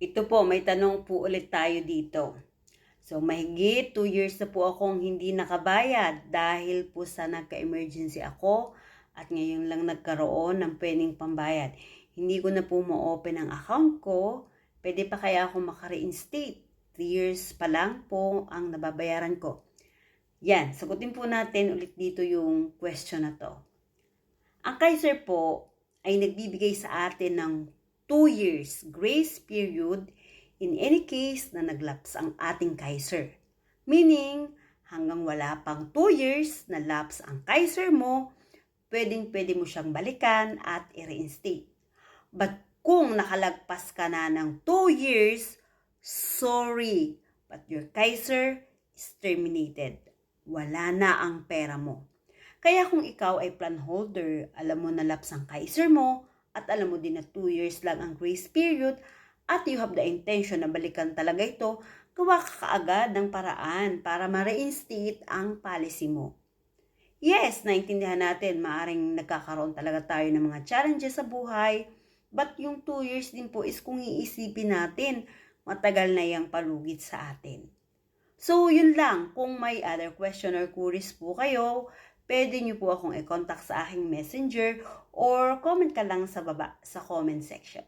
Ito po, may tanong po ulit tayo dito. So, mahigit 2 years na po akong hindi nakabayad dahil po sa nagka-emergency ako at ngayon lang nagkaroon ng pwedeng pambayad. Hindi ko na po ma-open ang account ko. Pwede pa kaya ako maka-reinstate? 3 years pa lang po ang nababayaran ko. Yan, sagutin po natin ulit dito yung question na to. Ang Kaiser po ay nagbibigay sa atin ng 2 years grace period in any case na naglaps ang ating Kaiser. Meaning, hanggang wala pang 2 years na lapse ang Kaiser mo, pwedeng pwede mo siyang balikan at i-reinstate. But kung nakalagpas ka na ng 2 years, sorry, but your Kaiser is terminated. Wala na ang pera mo. Kaya kung ikaw ay plan holder, alam mo na lapse ang Kaiser mo, at alam mo din na 2 years lang ang grace period, at you have the intention na balikan talaga ito, gawa ka kaagad ng paraan para ma-reinstate ang policy mo. Yes, naintindihan natin, maaring nagkakaroon talaga tayo ng mga challenges sa buhay, but yung 2 years din po is kung iisipin natin, matagal na yung palugit sa atin. So, yun lang. Kung may other question or queries po kayo, pwede nyo po akong i-contact sa aking messenger or comment ka lang sa baba sa comment section.